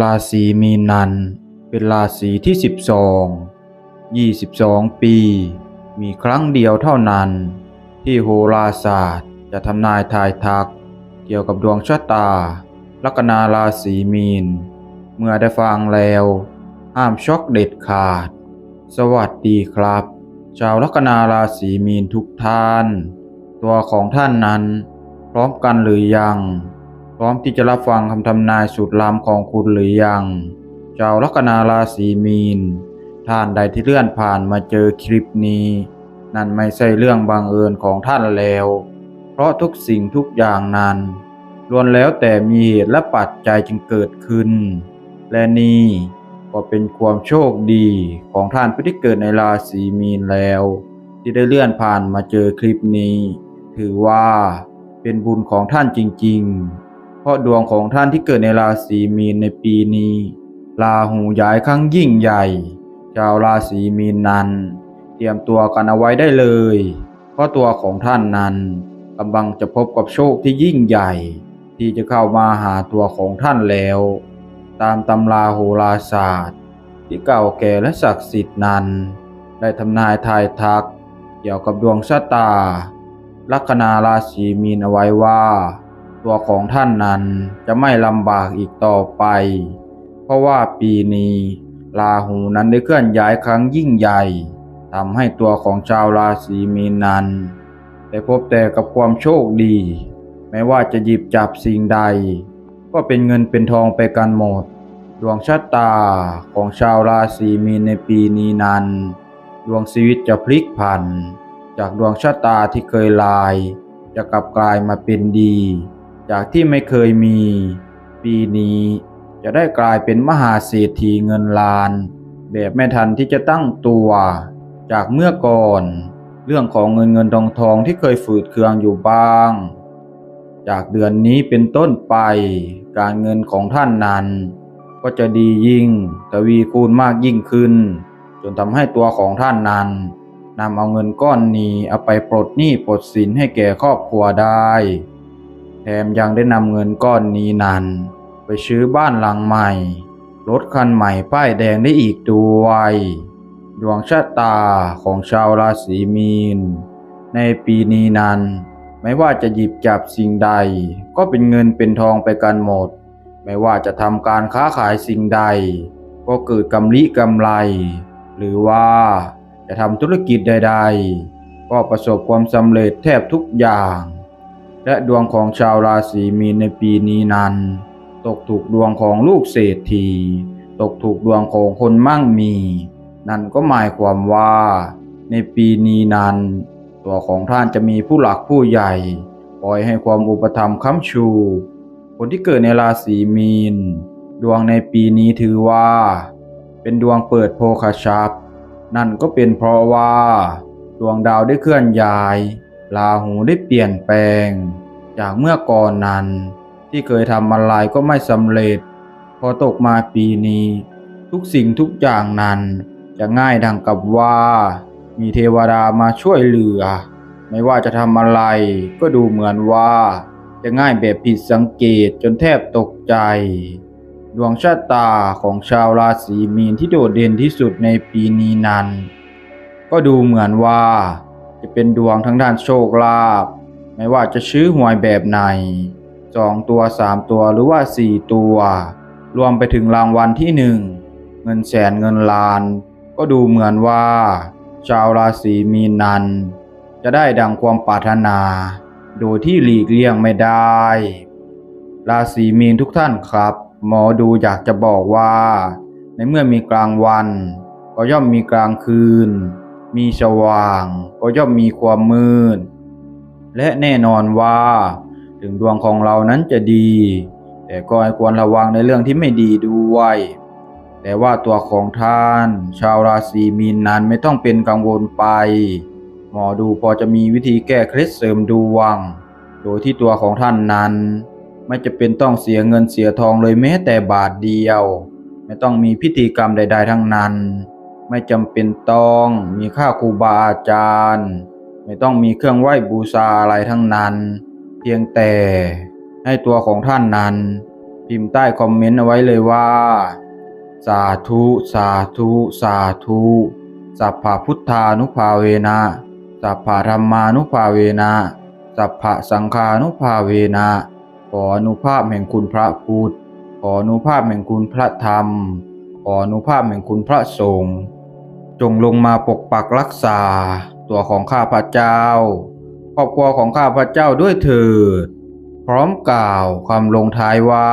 ราศีมีนันเป็นราศีที่ 12 22 ปี มีครั้งเดียวเท่านั้น ที่โหราศาสตร์จะทำนายทายทัก เกี่ยวกับดวงชะตา ลัคนาราศีมีน เมื่อได้ฟังแล้ว ห้ามช็อกเด็ดขาด สวัสดีครับ ชาวลัคนาราศีมีนทุกท่าน ตัวของท่านนั้น พร้อมกันหรือยัง พร้อมที่จะรับฟังคำทำนายสุดล้ำของคุณหรือยังชาวลัคนาราศีมีน ท่านใดที่เลื่อนผ่านมาเจอคลิปนี้ นั่นไม่ใช่เรื่องบังเอิญของท่านแล้ว เพราะทุกสิ่งทุกอย่างนั้นล้วนแล้วแต่มีเหตุและปัจจัยจึงเกิดขึ้น และนี่ก็เป็นความโชคดีของท่านผู้ที่เกิดในราศีมีนแล้ว ที่ได้เลื่อนผ่านมาเจอคลิปนี้ ถือว่าเป็นบุญของท่านจริง ๆ ราะดวงของท่านที่เกิดในราศีมีนในปีนี้ราหูย้ายครั้งยิ่งใหญ่ ชาวราศีมีนนั้น เตรียมตัวกันเอาไว้ได้เลย เพราะตัวของท่านนั้นกำลังจะพบกับโชคที่ยิ่งใหญ่ ที่จะเข้ามาหาตัวของท่านแล้ว ตามตำราโหราศาสตร์ ที่เก่าแก่และศักดิ์สิทธิ์นั้น ได้ทำนายทายทัก เกี่ยวกับดวงชะตา ลัคนาราศีมีนเอาไว้ว่า ตัวของท่านนั้นจะไม่ลำบากอีกต่อไป เพราะว่าปีนี้ราหูนั้นได้เคลื่อนย้ายครั้งยิ่งใหญ่ทำให้ตัวของชาวราศีมีนนั้นได้พบแต่กับความโชคดี ไม่ว่าจะหยิบจับสิ่งใด ก็เป็นเงินเป็นทองไปกันหมด ดวงชะตาของชาวราศีมีนในปีนี้นั้น ดวงชีวิตจะพลิกผัน จากดวงชะตาที่เคยลาย จะกลับกลายมาเป็นดี จากที่ไม่เคยมี ปีนี้จะได้กลายเป็นมหาเศรษฐีเงินล้าน แบบไม่ทันที่จะตั้งตัว จากเมื่อก่อน เรื่องของเงินเงินทองทองที่เคยฝืดเคืองอยู่บ้าง จากเดือนนี้เป็นต้นไป การเงินของท่านนั้น ก็จะดียิ่งทวีคูณมากยิ่งขึ้น จนทำให้ตัวของท่านนั้นนำเอาเงินก้อนนี้เอาไปปลดหนี้ปลดสินให้แก่ครอบครัวได้ แถมยังได้นำเงินก้อนนี้นั้น ไปซื้อบ้านหลังใหม่ รถคันใหม่ป้ายแดงได้อีกด้วยดวงชะตาของชาวราศีมีน ในปีนี้นั้น ไม่ว่าจะหยิบจับสิ่งใด ก็เป็นเงินเป็นทองไปกันหมด ไม่ว่าจะทำการค้าขายสิ่งใด ก็เกิดกำลิกำไร หรือว่าจะทำธุรกิจใด ๆ ก็ประสบความสำเร็จแทบทุกอย่าง และดวงของชาวราศีมีนในปีนี้นั้น ตกถูกดวงของลูกเศรษฐี ตกถูกดวงของคนมั่งมี นั่นก็หมายความว่า ในปีนี้นั้น ตัวของท่านจะมีผู้หลักผู้ใหญ่คอยให้ความอุปถัมภ์ค้ำชู คนที่เกิดในราศีมีน ดวงในปีนี้ถือว่า เป็นดวงเปิดโภคทรัพย์นั่นก็เป็นเพราะว่า ดวงดาวได้เคลื่อนย้าย ราหูได้เปลี่ยนแปลง จากเมื่อก่อนนั้น ที่เคยทำอะไรก็ไม่สำเร็จ พอตกมาปีนี้ ทุกสิ่งทุกอย่างนั้น จะง่ายดังกับว่า มีเทวดามาช่วยเหลือ ไม่ว่าจะทำอะไรก็ดูเหมือนว่า จะง่ายแบบผิดสังเกตจนแทบตกใจ ดวงชะตาของชาวราศีมีนที่โดดเด่นที่สุดในปีนี้นั้น ก็ดูเหมือนว่า จะเป็นดวงทั้งด้านโชคลาภไม่ว่าจะซื้อหวยแบบไหนสองตัวสามตัวหรือว่าสี่ตัว รวมไปถึงรางวัลที่หนึ่งเงินแสนเงินล้าน ก็ดูเหมือนว่า ชาวราศีมีนนั้น จะได้ดังความปรารถนา โดยที่หลีกเลี่ยงไม่ได้ ราศีมีนทุกท่านครับ หมอดูอยากจะบอกว่า ในเมื่อมีกลางวัน ก็ย่อมมีกลางคืน มีสว่างก็ย่อมมีความมืด และแน่นอนว่า ถึงดวงของเรานั้นจะดี แต่ก็ควรระวังในเรื่องที่ไม่ดีด้วย แต่ว่าตัวของท่าน ชาวราศีมีนนั้นไม่ต้องเป็นกังวลไป หมอดูพอจะมีวิธีแก้เคล็ดเสริมดวง โดยที่ตัวของท่านนั้น ไม่จะเป็นต้องเสียเงินเสียทองเลยแม้แต่บาทเดียว ไม่ต้องมีพิธีกรรมใด ๆ ทั้งนั้น ไม่จำเป็นต้องมีค่าครูบาอาจารย์ ไม่ต้องมีเครื่องไหว้บูชาอะไรทั้งนั้น เพียงแต่ให้ตัวของท่านนั้น พิมพ์ใต้คอมเมนต์เอาไว้เลยว่า สาธุ สาธุ สาธุสัพพะพุทธานุภาเวนะสัพพะธรรมานุภาเวนะสัพพะสังฆานุภาเวนะขออนุภาพแห่งคุณพระพุทธขออนุภาพแห่งคุณพระธรรม ขออนุภาพแห่งคุณพระสงฆ์ จงลงมาปกปักรักษา ตัวของข้าพเจ้า ครอบครัวของข้าพเจ้าด้วยเถิด พร้อมกล่าวคำลงท้ายว่า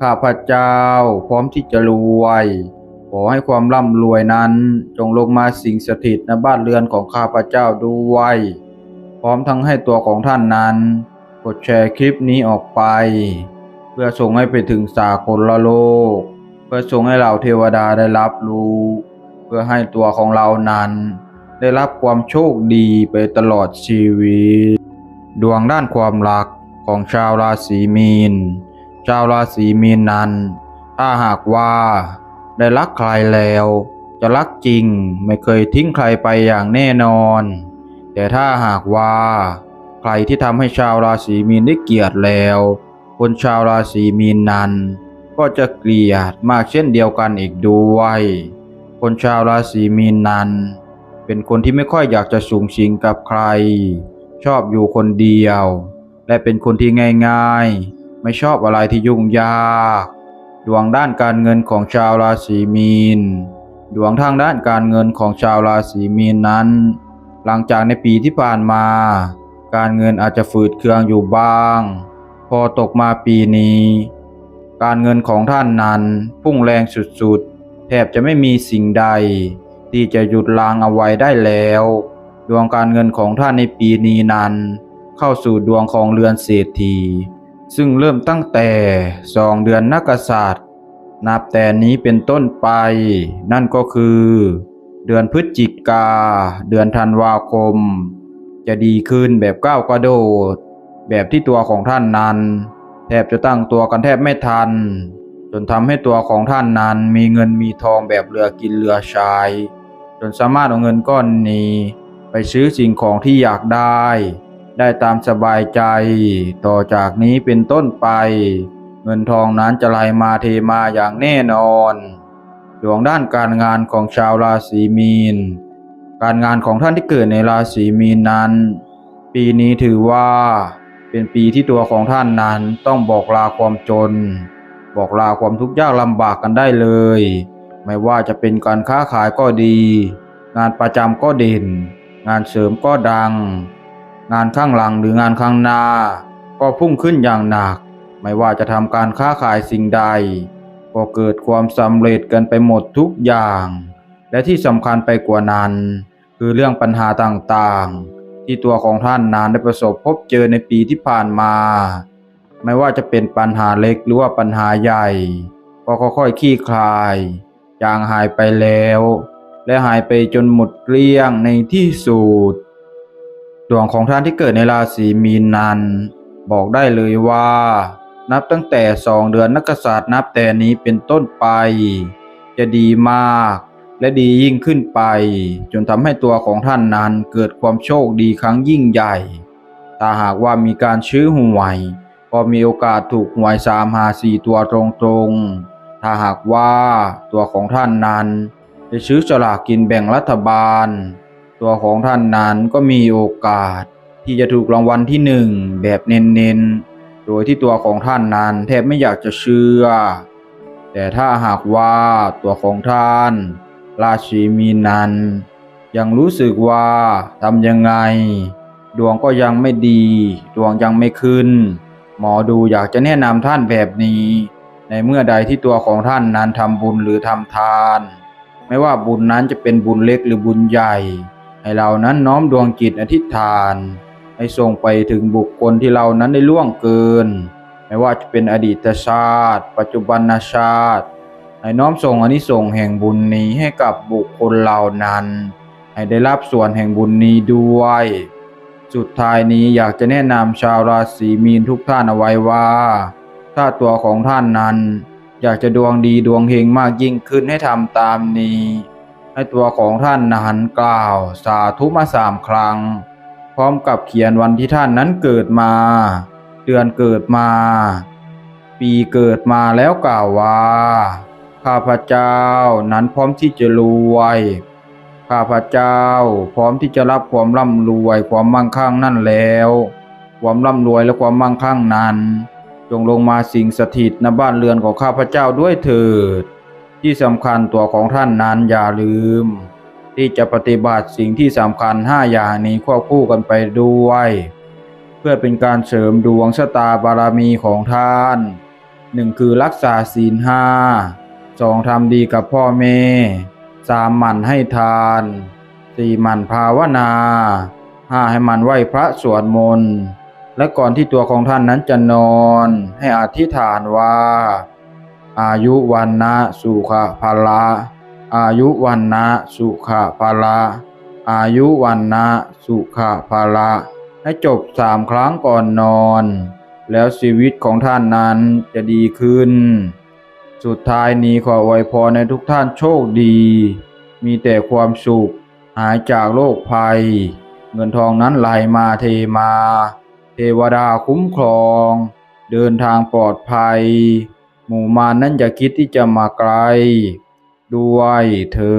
ข้าพเจ้าพร้อมที่จะรวย ขอให้ความร่ำรวยนั้น จงลงมาสิงสถิตในบ้านเรือนของข้าพเจ้าด้วย พร้อมทั้งให้ตัวของท่านนั้น กดแชร์คลิปนี้ออกไป เพื่อส่งให้ไปถึงสากลโลก เพื่อส่งให้เหล่าเทวดาได้รับรู้ เพื่อให้ตัวของเรานั้น ได้รับความโชคดีไปตลอดชีวิต ดวงด้านความรักของชาวราศีมีน ชาวราศีมีนนั้น ถ้าหากว่า ได้รักใครแล้ว จะรักจริงไม่เคยทิ้งใครไปอย่างแน่นอน แต่ถ้าหากว่า ใครที่ทำให้ชาวราศีมีนได้เกลียดแล้ว คนชาวราศีมีนนั้น ก็จะเกลียดมากเช่นเดียวกันอีกด้วย คนชาวราศีมีนนั้น เป็นคนที่ไม่ค่อยอยากจะสูงสิงกับใคร ชอบอยู่คนเดียว และเป็นคนที่ง่ายๆ ไม่ชอบอะไรที่ยุ่งยากดวงด้านการเงินของชาวราศีมีน ดวงทางด้านการเงินของชาวราศีมีนนั้น หลังจากในปีที่ผ่านมา การเงินอาจจะฝืดเคืองอยู่บ้าง พอตกมาปีนี้ การเงินของท่านนั้นพุ่งแรงสุดๆ แทบจะไม่มีสิ่งใด ที่จะหยุดลางเอาไว้ได้แล้ว ดวงการเงินของท่านในปีนี้นั้น เข้าสู่ดวงของเรือนเศรษฐี ซึ่งเริ่มตั้งแต่สองเดือนนักษัตริย์ นับแต่นี้เป็นต้นไป นั่นก็คือ เดือนพฤศจิกา เดือนธันวาคม จะดีขึ้นแบบก้าวกระโดด แบบที่ตัวของท่านนั้น แทบจะตั้งตัวกันแทบไม่ทัน จนทำให้ตัวของท่านนั้นมีเงินมีทองแบบเหลือกินเหลือใช้จนสามารถเอาเงินก้อนนี้ ไปซื้อสิ่งของที่อยากได้ ได้ตามสบายใจ ต่อจากนี้เป็นต้นไป เงินทองนั้นจะไหลมาเทมาอย่างแน่นอนดวงด้านการงานของชาวราศีมีน การงานของท่านที่เกิดในราศีมีนนั้น ปีนี้ถือว่าเป็นปีที่ตัวของท่านนั้นต้องบอกลาความจน บอกลาความทุกข์ยากลำบากกันได้เลย ไม่ว่าจะเป็นการค้าขายก็ดี งานประจำก็เด่น งานเสริมก็ดัง งานข้างหลังหรืองานข้างหน้า ก็พุ่งขึ้นอย่างหนัก ไม่ว่าจะทำการค้าขายสิ่งใด ก็เกิดความสำเร็จกันไปหมดทุกอย่าง และที่สำคัญไปกว่านั้น คือเรื่องปัญหาต่างๆ ที่ตัวของท่านนานได้ประสบพบเจอในปีที่ผ่านมา ไม่ว่าจะเป็นปัญหาเล็กหรือว่าปัญหาใหญ่ ก็ค่อยๆคลี่คลายจางหายไปแล้ว และหายไปจนหมดเกลี้ยงในที่สุดดวงของท่านที่เกิดในราศีมีนนั้นบอกได้เลยว่า นับตั้งแต่สองเดือนนักษัตริย์นับแต่นี้เป็นต้นไป จะดีมาก และดียิ่งขึ้นไป จนทำให้ตัวของท่านนั้นเกิดความโชคดีครั้งยิ่งใหญ่ ถ้าหากว่ามีการชื้อหวย ก็มีโอกาสถูกหวยสามหาสี่ตัวตรงๆ ถ้าหากว่าตัวของท่านนั้นได้ซื้อสลากกินแบ่งรัฐบาล ตัวของท่านนั้นก็มีโอกาสที่จะถูกรางวัลที่หนึ่งแบบเน้นๆ โดยที่ตัวของท่านนั้นแทบไม่อยากจะเชื่อ แต่ถ้าหากว่าตัวของท่านราศีมีนนั้น ยังรู้สึกว่าทำยังไง ดวงก็ยังไม่ดี ดวงยังไม่ขึ้น หมอดูอยากจะแนะนำท่านแบบนี้ ในเมื่อใดที่ตัวของท่านนั้นทำบุญหรือทำทาน ไม่ว่าบุญนั้นจะเป็นบุญเล็กหรือบุญใหญ่ ให้เรานั้นน้อมดวงจิตอธิษฐาน ให้ส่งไปถึงบุคคลที่เรานั้นได้ล่วงเกิน ไม่ว่าจะเป็นอดีตชาติ ปัจจุบันชาติให้น้อมส่งอานิสงส์แห่งบุญนี้ให้กับบุคคลเหล่านั้น ให้ได้รับส่วนแห่งบุญนี้ด้วย สุดท้ายนี้อยากจะแนะนำชาวราศีมีนทุกท่านเอาไว้ว่า ถ้าตัวของท่านนั้น อยากจะดวงดีดวงเฮงมากยิ่งขึ้นให้ทำตามนี้ ให้ตัวของท่านนั้นกล่าวสาธุมาสามครั้ง พร้อมกับเขียนวันที่ท่านนั้นเกิดมา เดือนเกิดมา ปีเกิดมาแล้วกล่าวว่า ข้าพเจ้านั้นพร้อมที่จะรวย ข้าพเจ้า พร้อมที่จะรับความร่ำรวยความมั่งคั่งนั่นแล้ว ความร่ำรวยและความมั่งคั่งนั้น จงลงมาสิงสถิตณบ้านเรือนของข้าพเจ้าด้วยเถิด ที่สำคัญตัวของท่านนั้นอย่าลืม ที่จะปฏิบัติสิ่งที่สำคัญห้าอย่างนี้ควบคู่กันไปด้วย เพื่อเป็นการเสริมดวงชะตาบารมีของท่านหนึ่งคือรักษาศีลห้าสองทำดีกับพ่อแม่ สามหมั่นให้ทานสี่หมั่นภาวนาห้าให้มันไหวพระสวดมนต์และก่อนที่ตัวของท่านนั้นจะนอน ให้อธิษฐานว่า อายุวันนะสุขภาละอายุวันนะสุขภาละอายุวันนะสุขภาละให้จบสามครั้งก่อนนอน แล้วชีวิตของท่านนั้นจะดีขึ้น สุดท้ายนี้ขออวยพรในทุกท่านโชคดี มีแต่ความสุข หายจากโรคภัย เงินทองนั้นไหลมาเทมา เทวดาคุ้มครอง เดินทางปลอดภัย หมู่มารนั้นอย่าคิดที่จะมาไกล ด้วยเถิ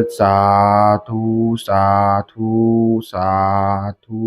ดสาธุ สาธุ สาธุ